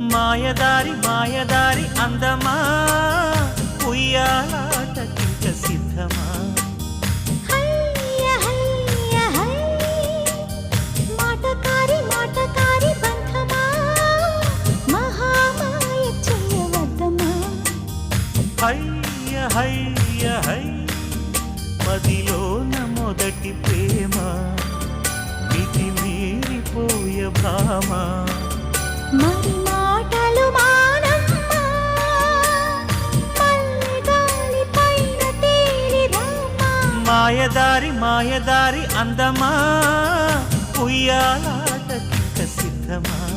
మాయదారి మాయదారి అందమా? ఉయ్యాలాట కింక సిద్ధమా? హయ్య హయ్య హై మదిలోన మొదటి ప్రేమ. మితి మీరిపోయ భామ. మాయదారి మాయదారి అందమా? ఉయ్యాలాటకి సిద్ధమా?